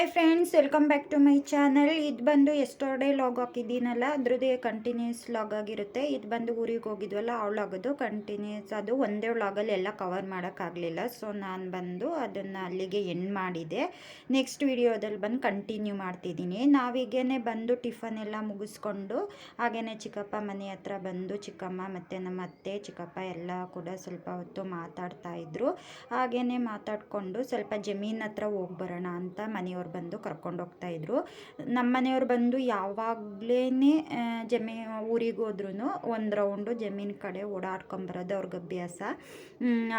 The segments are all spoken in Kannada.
Hi friends welcome back to my channel ಇದು ಬಂದು ಎಷ್ಟೋಡೆ ಲಾಗ್ ಹಾಕಿದ್ದೀನಲ್ಲ, ಅದ್ರದ್ದೇ ಕಂಟಿನ್ಯೂಸ್ ಲಾಗ್ ಆಗಿರುತ್ತೆ. ಇದು ಬಂದು ಊರಿಗೆ ಹೋಗಿದ್ವಲ್ಲ ಅವಳಾಗೋದು ಕಂಟಿನ್ಯೂಸ್ ಅದು ಒಂದೇ ಲಾಗಲ್ಲಿ ಎಲ್ಲ ಕವರ್ ಮಾಡೋಕ್ಕಾಗಲಿಲ್ಲ ಸೊ ನಾನು ಬಂದು ಅದನ್ನು ಅಲ್ಲಿಗೆ ಎಂಡ್ ಮಾಡಿದೆ. ನೆಕ್ಸ್ಟ್ ವಿಡಿಯೋದಲ್ಲಿ ಬಂದು ಕಂಟಿನ್ಯೂ ಮಾಡ್ತಿದ್ದೀನಿ. ನಾವೀಗೇ ಬಂದು ಟಿಫನ್ ಎಲ್ಲ ಮುಗಿಸ್ಕೊಂಡು ಹಾಗೆಯೇ ಚಿಕ್ಕಪ್ಪ ಮನೆ ಹತ್ರ ಬಂದು ಚಿಕ್ಕಮ್ಮ ಮತ್ತು ನಮ್ಮ ಅತ್ತೆ, ಚಿಕ್ಕಪ್ಪ ಎಲ್ಲ ಕೂಡ ಸ್ವಲ್ಪ ಹೊತ್ತು ಮಾತಾಡ್ತಾ ಇದ್ರು. ಹಾಗೆಯೇ ಮಾತಾಡಿಕೊಂಡು ಸ್ವಲ್ಪ ಜಮೀನ್ ಹತ್ರ ಹೋಗಿ ಬರೋಣ ಅಂತ ಮನೆಯವ್ರು ಬಂದು ಕರ್ಕೊಂಡು ಹೋಗ್ತಾ ಇದ್ರು. ನಮ್ಮ ಮನೆಯವ್ರು ಬಂದು ಯಾವಾಗಲೇ ಜಮೀ, ಊರಿಗೆ ಹೋದ್ರೂ ಒಂದು ರೌಂಡು ಜಮೀನು ಕಡೆ ಓಡಾಡ್ಕೊಂಬರೋದು ಅವ್ರಿಗೆ ಅಭ್ಯಾಸ.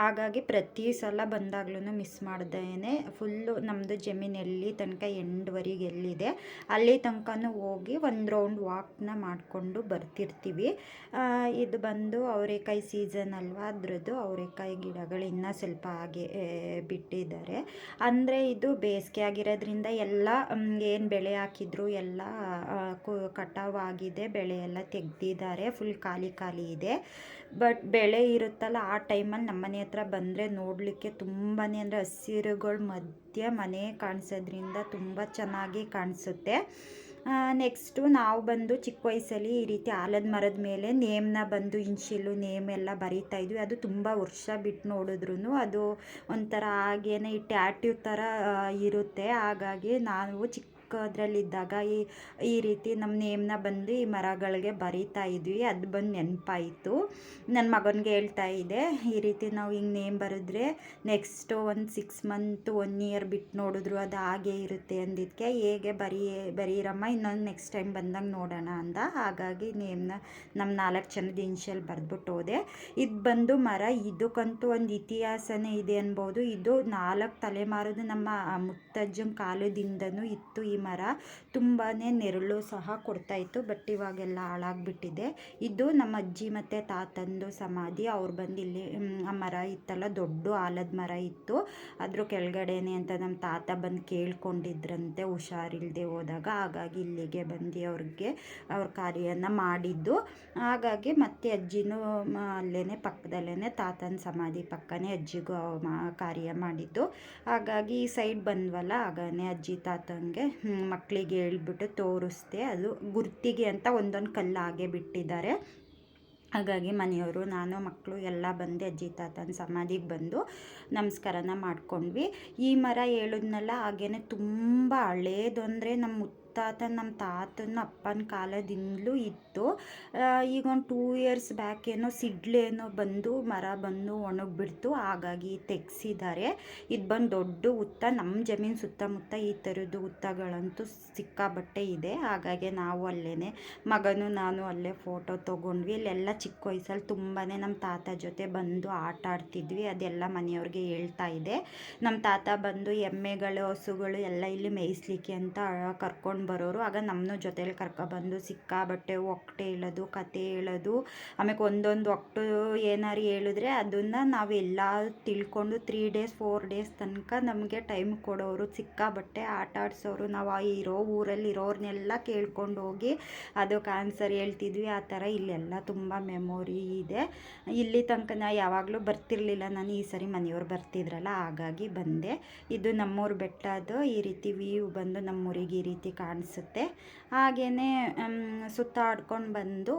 ಹಾಗಾಗಿ ಪ್ರತಿ ಸಲ ಬಂದಾಗ್ಲೂ ಮಿಸ್ ಮಾಡ್ದೇನೆ. ಫುಲ್ಲು ನಮ್ಮದು ಜಮೀನು ಎಲ್ಲಿ ತನಕ ಎಂಡ್ವರೆಗೆ ಎಲ್ಲಿದೆ, ಅಲ್ಲಿ ತನಕನೂ ಹೋಗಿ ಒಂದು ರೌಂಡ್ ವಾಕ್ನ ಮಾಡಿಕೊಂಡು ಬರ್ತಿರ್ತೀವಿ. ಇದು ಬಂದು ಅವರೆಕಾಯಿ ಸೀಸನ್ ಅಲ್ವಾ, ಅದ್ರದ್ದು ಅವರೆಕಾಯಿ ಗಿಡಗಳು ಇನ್ನೂ ಸ್ವಲ್ಪ ಹಾಗೆ ಬಿಟ್ಟಿದ್ದಾರೆ. ಅಂದರೆ ಇದು ಬೇಸಿಗೆ ಎಲ್ಲ ಏನು ಬೆಳೆ ಹಾಕಿದ್ರು ಎಲ್ಲ ಕಟಾವಾಗಿದೆ, ಬೆಳೆ ಎಲ್ಲ ತೆಗೆದಿದ್ದಾರೆ ಫುಲ್ ಖಾಲಿ ಖಾಲಿ ಇದೆ. ಬಟ್ ಬೆಳೆ ಇರುತ್ತಲ್ಲ, ಆ ಟೈಮಲ್ಲಿ ನಮ್ಮ ಮನೆ ಹತ್ರ ಬಂದರೆ ನೋಡಲಿಕ್ಕೆ ತುಂಬಾ ಅಂದರೆ ಹಸಿರುಗಳ ಮಧ್ಯೆ ಮನೆ ಕಾಣಿಸೋದ್ರಿಂದ ತುಂಬ ಚೆನ್ನಾಗಿ ಕಾಣಿಸುತ್ತೆ. ನೆಕ್ಸ್ಟು ನಾವು ಬಂದು ಚಿಕ್ಕ ವಯಸ್ಸಲ್ಲಿ ಈ ರೀತಿ ಆಲದ ಮರದ ಮೇಲೆ ನೇಮ್ನ ಬಂದು ಇನ್ಶಿಲು ನೇಮ್ ಎಲ್ಲ ಬರೀತಾ ಇದ್ವಿ. ಅದು ತುಂಬ ವರ್ಷ ಬಿಟ್ಟು ನೋಡಿದ್ರು ಅದು ಒಂಥರ ಹಾಗೇನೆ ಈ ಟ್ಯಾಟ್ಯೂ ಥರ ಇರುತ್ತೆ. ಹಾಗಾಗಿ ನಾವು ಚಿಕ್ಕ ಚಿಕ್ಕದ್ರಲ್ಲಿದ್ದಾಗ ಈ ಈ ರೀತಿ ನಮ್ಮ ನೇಮ್ನ ಬಂದು ಈ ಮರಗಳಿಗೆ ಬರೀತಾ ಇದ್ವಿ. ಅದು ಬಂದು ನೆನಪಾಯಿತು. ನನ್ನ ಮಗನಿಗೆ ಹೇಳ್ತಾ ಇದ್ದೆ, ಈ ರೀತಿ ನಾವು ಹಿಂಗೆ ನೇಮ್ ಬರೆದ್ರೆ ನೆಕ್ಸ್ಟು ಒಂದು ಸಿಕ್ಸ್ ಮಂತ್, ಒನ್ ಇಯರ್ ಬಿಟ್ಟು ನೋಡಿದ್ರು ಅದು ಹಾಗೆ ಇರುತ್ತೆ ಅಂದಿದ್ದಕ್ಕೆ, ಹೇಗೆ ಬರೀ, ಬರೀರಮ್ಮ, ಇನ್ನೊಂದು ನೆಕ್ಸ್ಟ್ ಟೈಮ್ ಬಂದಾಗ ನೋಡೋಣ ಅಂದ. ಹಾಗಾಗಿ ನೇಮ್ನ ನಮ್ಮ ನಾಲ್ಕು ಜನದ ಇನ್ಷಿಯಲ್ ಬರೆದ್ಬಿಟ್ಟು ಹೋದೆ. ಇದು ಬಂದು ಮರ, ಇದಕ್ಕಂತೂ ಒಂದು ಇತಿಹಾಸನೇ ಇದೆ ಅನ್ಬೋದು. ಇದು ನಾಲ್ಕು ತಲೆಮಾರದ ನಮ್ಮ ಮುತ್ತಜ್ಜನ ಕಾಲದಿಂದನೂ ಇತ್ತು ಈ ಮರ ತುಂಬಾ ನೆರಳು ಸಹ ಕೊಡ್ತಾಯಿತ್ತು ಬಟ್ ಇವಾಗೆಲ್ಲ ಹಾಳಾಗ್ಬಿಟ್ಟಿದೆ. ಇದು ನಮ್ಮ ಅಜ್ಜಿ ಮತ್ತು ತಾತಂದು ಸಮಾಧಿ. ಅವ್ರು ಬಂದು ಇಲ್ಲಿ ಆ ಮರ ಇತ್ತಲ್ಲ, ದೊಡ್ಡ ಆಲದ ಮರ ಇತ್ತು. ಅದ್ರ ಕೆಳಗಡೆನೆ ಅಂತ ನಮ್ಮ ತಾತ ಬಂದು ಕೇಳ್ಕೊಂಡಿದ್ರಂತೆ ಹುಷಾರಿಲ್ಲದೆ ಹೋದಾಗ. ಹಾಗಾಗಿ ಇಲ್ಲಿಗೆ ಬಂದು ಅವ್ರಿಗೆ, ಅವ್ರ ಕಾರ್ಯನ ಮಾಡಿದ್ದು. ಹಾಗಾಗಿ ಮತ್ತೆ ಅಜ್ಜಿನೂ ಅಲ್ಲೇ ಪಕ್ಕದಲ್ಲೇ ತಾತನ ಸಮಾಧಿ ಪಕ್ಕನೇ ಅಜ್ಜಿಗೂ ಕಾರ್ಯ ಮಾಡಿದ್ದು. ಹಾಗಾಗಿ ಈ ಸೈಡ್ ಬಂದ್ವಲ್ಲ ಹಾಗೆ ಅಜ್ಜಿ ತಾತಂಗೆ ಮಕ್ಕಳಿಗೆ ಹೇಳ್ಬಿಟ್ಟು ತೋರಿಸ್ದೆ. ಅದು ಗುರ್ತಿಗೆ ಅಂತ ಒಂದೊಂದು ಕಲ್ಲು ಹಾಗೆ ಬಿಟ್ಟಿದ್ದಾರೆ. ಹಾಗಾಗಿ ಮನೆಯವರು, ನಾನು, ಮಕ್ಕಳು ಎಲ್ಲ ಬಂದು, ಅಜ್ಜಿ, ತಾತನ ಸಮಾಧಿಗೆ ಬಂದು ನಮಸ್ಕಾರನ ಮಾಡ್ಕೊಂಡ್ವಿ. ಈ ಮರ ಹೇಳಿದ್ನಲ್ಲ ಹಾಗೇ ತುಂಬ ಹಳೇದು ಅಂದರೆ ನಮ್ಮ ಮುತ್ತಾತ ನಮ್ಮ ತಾತನ ಅಪ್ಪನ ಕಾಲದಿಂದಲೂ ಇತ್ತು. ಈಗ ಒಂದು ಟೂ ಇಯರ್ಸ್ ಬ್ಯಾಕ್ ಏನೋ ಸಿಡ್ಲೇನೋ ಬಂದು ಮರ ಬಂದು ಒಣಗಿಬಿಡ್ತು. ಹಾಗಾಗಿ ತೆಗ್ಸಿದ್ದಾರೆ. ಇದು ಬಂದು ದೊಡ್ಡ ಹುತ್ತ. ನಮ್ಮ ಜಮೀನು ಸುತ್ತಮುತ್ತ ಈ ಥರದ್ದು ಹುತ್ತಗಳಂತೂ ಸಿಕ್ಕಾಬಟ್ಟೆ ಇದೆ. ಹಾಗಾಗಿ ನಾವು ಅಲ್ಲೇ ಮಗನು ನಾನು ಅಲ್ಲೇ ಫೋಟೋ ತೊಗೊಂಡ್ವಿ. ಇಲ್ಲೆಲ್ಲ ಚಿಕ್ಕ ವಯಸ್ಸಲ್ಲಿ ತುಂಬಾ ನಮ್ಮ ತಾತ ಜೊತೆ ಬಂದು ಆಟ ಆಡ್ತಿದ್ವಿ. ಅದೆಲ್ಲ ಮನೆಯವ್ರಿಗೆ ಹೇಳ್ತಾ ಇದೆ ನಮ್ಮ ತಾತ ಬಂದು ಎಮ್ಮೆಗಳು, ಹಸುಗಳು ಎಲ್ಲ ಇಲ್ಲಿ ಮೇಯಿಸ್ಲಿಕ್ಕೆ ಅಂತ ಕರ್ಕೊಂಡು ಬರೋರು, ಆಗ ನಮ್ಮನ್ನು ಜೊತೇಲಿ ಕರ್ಕೊಬಂದು ಸಿಕ್ಕಾಬಟ್ಟೆ ಒಕ್ಕಟೆ ಹೇಳೋದು ಕತೆ ಹೇಳೋದು ಆಮೇಲೆ ಒಂದೊಂದು ಒಕ್ಟು ಏನಾರು ಹೇಳಿದ್ರೆ ಅದನ್ನು ನಾವೆಲ್ಲ ತಿಳ್ಕೊಂಡು ತ್ರೀ ಡೇಸ್ ಫೋರ್ ಡೇಸ್ ತನಕ ನಮಗೆ ಟೈಮ್ ಕೊಡೋರು ಸಿಕ್ಕಾಬಟ್ಟೆ ಆಟ ಆಡಿಸೋರು, ನಾವು ಇರೋ ಊರಲ್ಲಿ ಇರೋರನ್ನೆಲ್ಲ ಕೇಳ್ಕೊಂಡು ಹೋಗಿ ಅದಕ್ಕೆ ಆನ್ಸರ್ ಹೇಳ್ತಿದ್ವಿ. ಆ ಥರ ಇಲ್ಲೆಲ್ಲ ತುಂಬ ಮೆಮೊರಿ ಇದೆ. ಇಲ್ಲಿ ತನಕ ನಾ ಯಾವಾಗಲೂ ಬರ್ತಿರ್ಲಿಲ್ಲ. ನಾನು ಈ ಸರಿ ಮನೆಯವ್ರು ಬರ್ತಿದ್ರಲ್ಲ, ಹಾಗಾಗಿ ಬಂದೆ. ಇದು ನಮ್ಮೂರು ಬೆಟ್ಟ ಅದು ಈ ರೀತಿ ವ್ಯೂ ಬಂದು ನಮ್ಮೂರಿಗೆ ಈ ರೀತಿ ಕಾಣ ಕಾಣಿಸುತ್ತೆ ಹಾಗೆಯೇ ಸುತ್ತಾಡ್ಕೊಂಡು ಬಂದು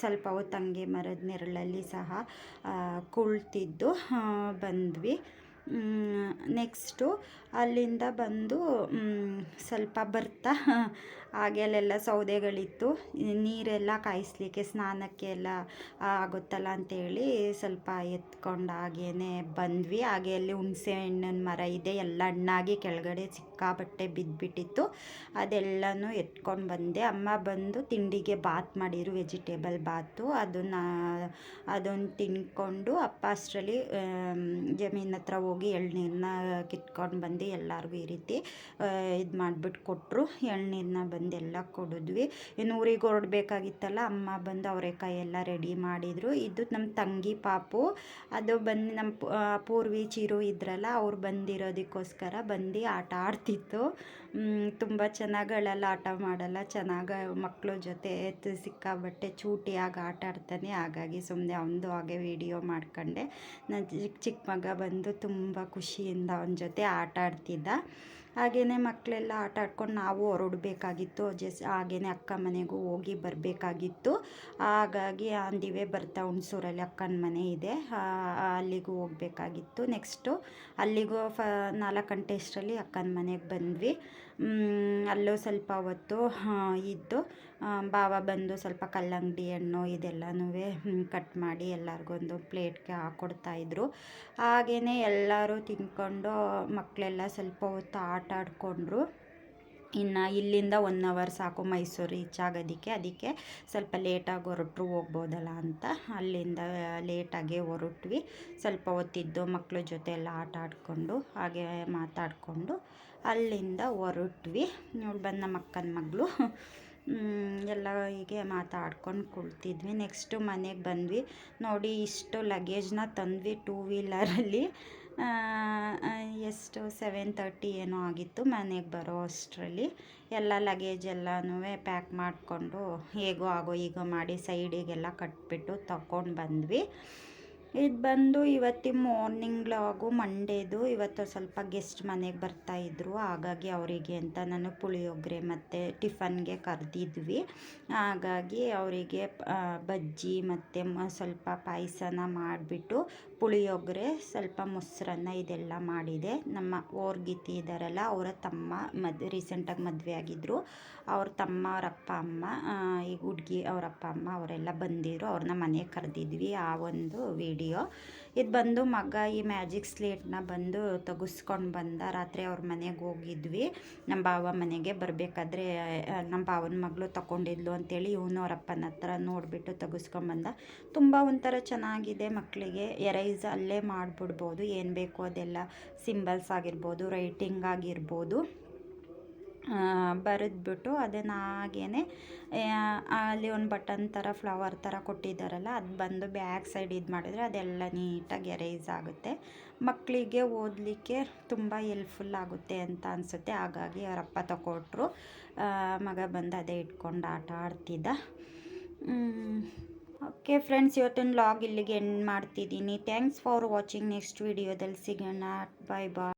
ಸ್ವಲ್ಪ ಹಂಗೆ ಮರದ ನೆರಳಲ್ಲಿ ಸಹ ಕುಳ್ತಿದ್ದು ಬಂದ್ವಿ. ನೆಕ್ಸ್ಟು ಅಲ್ಲಿಂದ ಬಂದು ಸ್ವಲ್ಪ ಬರ್ತಾ ಹಾಗೆ ಅಲ್ಲೆಲ್ಲ ಸೌದೆಗಳಿತ್ತು. ನೀರೆಲ್ಲ ಕಾಯಿಸ್ಲಿಕ್ಕೆ ಸ್ನಾನಕ್ಕೆ ಎಲ್ಲ ಆಗುತ್ತಲ್ಲ ಅಂತೇಳಿ ಸ್ವಲ್ಪ ಎತ್ಕೊಂಡು ಹಾಗೇ ಬಂದ್ವಿ. ಹಾಗೆ ಅಲ್ಲಿ ಹುಣಸೆ ಹಣ್ಣಿನ ಮರ ಇದೆ. ಎಲ್ಲ ಹಣ್ಣಾಗಿ ಕೆಳಗಡೆ ಸಿಕ್ಕಾಬಟ್ಟೆ ಬಿದ್ದುಬಿಟ್ಟಿತ್ತು ಅದೆಲ್ಲನೂ ಎತ್ಕೊಂಡು ಬಂದೆ. ಅಮ್ಮ ಬಂದು ತಿಂಡಿಗೆ ಬಾತ್ ಮಾಡಿರು, ವೆಜಿಟೇಬಲ್ ಬಾತು. ಅದನ್ನು ಅದನ್ನು ತಿನ್ಕೊಂಡು ಅಪ್ಪ ಅಷ್ಟರಲ್ಲಿ ಜಮೀನ್ ಹತ್ರ ಹೋಗಿ ಎಳ್ನೀರನ್ನ ಕಿತ್ಕೊಂಡು ಬಂದು ಎಲ್ಲರಿಗೂ ಈ ರೀತಿ ಇದು ಮಾಡಿಬಿಟ್ಟು ಕೊಟ್ಟರು ಎಳ್ನೀರನ್ನ ಬಂದೆಲ್ಲ ಕೊಡಿದ್ವಿ. ಇನ್ನು ಊರಿಗೆ ಹೊರಡ್ಬೇಕಾಗಿತ್ತಲ್ಲ, ಅಮ್ಮ ಬಂದು ಅವರೆಕಾಯಿ ಎಲ್ಲ ರೆಡಿ ಮಾಡಿದರು. ಇದು ನಮ್ಮ ತಂಗಿ ಪಾಪು. ಅದು ಬಂದು ನಮ್ಮ ಪೂರ್ವಿ ಚಿರು ಇದ್ರಲ್ಲ, ಅವ್ರು ಬಂದಿರೋದಕ್ಕೋಸ್ಕರ ಬಂದು ಆಟ ಆಡ್ತಿತ್ತು. ತುಂಬ ಚೆನ್ನಾಗಳೆಲ್ಲ ಆಟ ಮಾಡಲ್ಲ, ಚೆನ್ನಾಗಿ ಮಕ್ಕಳ ಜೊತೆ ಸಿಕ್ಕಾಬಟ್ಟೆ ಚೂಟಿಯಾಗಿ ಆಟ ಆಡ್ತಾನೆ. ಹಾಗಾಗಿ ಸುಮ್ಮನೆ ಅವನದು ಹಾಗೆ ವಿಡಿಯೋ ಮಾಡ್ಕೊಂಡೆ. ನನ್ನ ಚಿಕ್ಕ ಚಿಕ್ಕ ಮಗ ಬಂದು ತುಂಬ ಖುಷಿಯಿಂದ ಅವನ ಜೊತೆ ಆಟ ಆಡ್ತಿದ್ದ. ಹಾಗೆಯೇ ಮಕ್ಕಳೆಲ್ಲ ಆಟ ಆಡ್ಕೊಂಡು ನಾವು ಹೊರಡ್ಬೇಕಾಗಿತ್ತು. ಜಸ್ ಹಾಗೆಯೇ ಅಕ್ಕ ಮನೆಗೂ ಹೋಗಿ ಬರಬೇಕಾಗಿತ್ತು. ಹಾಗಾಗಿ ಆನ್ ಬರ್ತಾ ಹುಣಸೂರಲ್ಲಿ ಅಕ್ಕನ ಮನೆ ಇದೆ. ಅಲ್ಲಿಗೂ ಹೋಗಬೇಕಾಗಿತ್ತು. ನೆಕ್ಸ್ಟು ಅಲ್ಲಿಗೂ ಫ, ನಾಲ್ಕು ಗಂಟೆ ಅಷ್ಟರಲ್ಲಿ ಅಕ್ಕನ ಮನೆಗೆ ಬಂದ್ವಿ. ಅಲ್ಲೂ ಸ್ವಲ್ಪ ಹೊತ್ತು ಇದ್ದು ಬಾವ ಬಂದು ಸ್ವಲ್ಪ ಕಲ್ಲಂಗಡಿ ಹಣ್ಣು ಇದೆಲ್ಲನೂ ಕಟ್ ಮಾಡಿ ಎಲ್ಲರಿಗೊಂದು ಪ್ಲೇಟ್ಗೆ ಹಾಕ್ಕೊಡ್ತಾಯಿದ್ರು ಹಾಗೆಯೇ ಎಲ್ಲರೂ ತಿಂದ್ಕೊಂಡು ಮಕ್ಕಳೆಲ್ಲ ಸ್ವಲ್ಪ ಹೊತ್ತು ಆಟ ಆಡಿಕೊಂಡ್ರು. ಇನ್ನು ಇಲ್ಲಿಂದ ಒನ್ ಅವರ್ ಸಾಕು ಮೈಸೂರು ರೀಚ್ ಆಗೋದಕ್ಕೆ, ಅದಕ್ಕೆ ಸ್ವಲ್ಪ ಲೇಟಾಗಿ ಹೊರಟ್ರು ಹೋಗ್ಬೋದಲ್ಲ ಅಂತ. ಅಲ್ಲಿಂದ ಲೇಟಾಗಿ ಹೊರಟ್ವಿ. ಸ್ವಲ್ಪ ಹೊತ್ತಿದ್ದು ಮಕ್ಕಳ ಜೊತೆ ಎಲ್ಲ ಆಟ ಆಡಿಕೊಂಡು, ಹಾಗೆ ಮಾತಾಡಿಕೊಂಡು ಅಲ್ಲಿಂದ ಹೊರಟ್ವಿ. ಇವಳು ಬಂದು ನಮ್ಮ ಅಕ್ಕನ ಮಗಳು ಎಲ್ಲ ಹೀಗೆ ಮಾತಾಡ್ಕೊಂಡು ಕುಳ್ತಿದ್ವಿ. ನೆಕ್ಸ್ಟು ಮನೆಗೆ ಬಂದ್ವಿ. ನೋಡಿ, ಇಷ್ಟು ಲಗೇಜ್ನ ತಂದ್ವಿ ಟೂ ವೀಲರಲ್ಲಿ ಎಷ್ಟು? ಸೆವೆನ್ ತರ್ಟಿ ಏನೋ ಆಗಿತ್ತು ಮನೆಗೆ ಬರೋ ಅಷ್ಟರಲ್ಲಿ. ಎಲ್ಲ ಲಗೇಜ್ ಎಲ್ಲನೂ ಪ್ಯಾಕ್ ಮಾಡಿಕೊಂಡು, ಹೇಗೋ ಆಗೋ ಈಗ ಮಾಡಿ ಸೈಡಿಗೆಲ್ಲ ಕಟ್ಬಿಟ್ಟು ತಗೊಂಡು ಬಂದ್ವಿ. ಇದು ಬಂದು ಇವತ್ತಿನ ಮಾರ್ನಿಂಗ್ ಲಾಗು ಮಂಡೇದು ಇವತ್ತು ಸ್ವಲ್ಪ ಗೆಸ್ಟ್ ಮನೆಗೆ ಬರ್ತಾಯಿದ್ರು ಹಾಗಾಗಿ ಅವರಿಗೆ ಅಂತ ನಾನು ಪುಳಿಯೋಗರೆ ಮತ್ತು ಟಿಫನ್ಗೆ ಕರೆದಿದ್ವಿ. ಹಾಗಾಗಿ ಅವರಿಗೆ ಬಜ್ಜಿ ಮತ್ತು ಸ್ವಲ್ಪ ಪಾಯಸನ ಮಾಡಿಬಿಟ್ಟು ಪುಳಿಯೋಗರೆ, ಸ್ವಲ್ಪ ಮೊಸರನ್ನ ಇದೆಲ್ಲ ಮಾಡಿದೆ. ನಮ್ಮ ಓರ್ಗಿತಿ ಇದ್ದಾರಲ್ಲ ಅವರ ತಮ್ಮ ಮದ್ ರೀಸೆಂಟಾಗಿ ಮದುವೆ ಆಗಿದ್ದರು ಅವ್ರ ತಮ್ಮ, ಅವ್ರ ಅಪ್ಪ, ಅಮ್ಮ ಈಗ ಹುಡ್ಗಿ, ಅವ್ರ ಅಪ್ಪ, ಅಮ್ಮ, ಅವರೆಲ್ಲ ಬಂದಿದ್ರು. ಅವ್ರನ್ನ ಮನೆಗೆ ಕರೆದಿದ್ವಿ. ಆ ಒಂದು ವಿಡಿಯೋ ಇದು ಬಂದು ಮಗ ಈ ಮ್ಯಾಜಿಕ್ ಸ್ಲೇಟ್ನ ಬಂದು ತೆಗೆಸ್ಕೊಂಡು ಬಂದ ರಾತ್ರಿ ಅವ್ರ ಮನೆಗೆ ಹೋಗಿದ್ವಿ. ನಮ್ಮ ಭಾವ ಮನೆಗೆ ಬರಬೇಕಾದ್ರೆ ನಮ್ಮ ಭಾವನ ಮಗಳು ತಗೊಂಡಿದ್ಲು ಅಂತೇಳಿ ಇವನು ಅವ್ರ ಅಪ್ಪನ ಹತ್ರ ನೋಡಿಬಿಟ್ಟು ತೆಗೆಸ್ಕೊಂಬಂದ ತುಂಬ ಒಂಥರ ಚೆನ್ನಾಗಿದೆ ಮಕ್ಕಳಿಗೆ ಎರೈಸ್ ಅಲ್ಲೇ ಮಾಡಿಬಿಡ್ಬೋದು. ಏನು ಬೇಕು ಅದೆಲ್ಲ ಸಿಂಬಲ್ಸ್ ಆಗಿರ್ಬೋದು, ರೈಟಿಂಗ್ ಆಗಿರ್ಬೋದು. ಬರೆದ್ಬಿಟ್ಟು ಅದನ್ನು ಹಾಗೇ ಅಲ್ಲಿ ಒಂದು ಬಟನ್ ಥರ ಫ್ಲವರ್ ಥರ ಕೊಟ್ಟಿದ್ದಾರಲ್ಲ, ಅದು ಬಂದು ಬ್ಯಾಕ್ ಸೈಡ್ ಇದು ಮಾಡಿದರೆ ಅದೆಲ್ಲ ನೀಟಾಗಿ ಎರೈಸ್ ಆಗುತ್ತೆ. ಮಕ್ಕಳಿಗೆ ಓದಲಿಕ್ಕೆ ತುಂಬ ಎಲ್ಪ್ಫುಲ್ ಆಗುತ್ತೆ ಅಂತ ಅನಿಸುತ್ತೆ. ಹಾಗಾಗಿ ಅವರಪ್ಪ ತಗೊಟ್ರು ಮಗ ಬಂದು ಅದೇ ಇಟ್ಕೊಂಡು ಆಟ ಆಡ್ತಿದ್ದ. ಓಕೆ ಫ್ರೆಂಡ್ಸ್, ಇವತ್ತಿನ ಲಾಗ್ ಇಲ್ಲಿಗೆ ಎಂಡ್ ಮಾಡ್ತಿದ್ದೀನಿ. Thanks for watching. ನೆಕ್ಸ್ಟ್ ವೀಡಿಯೋದಲ್ಲಿ ಸಿಗೋಣ. ಬಾಯ್ ಬಾಯ್.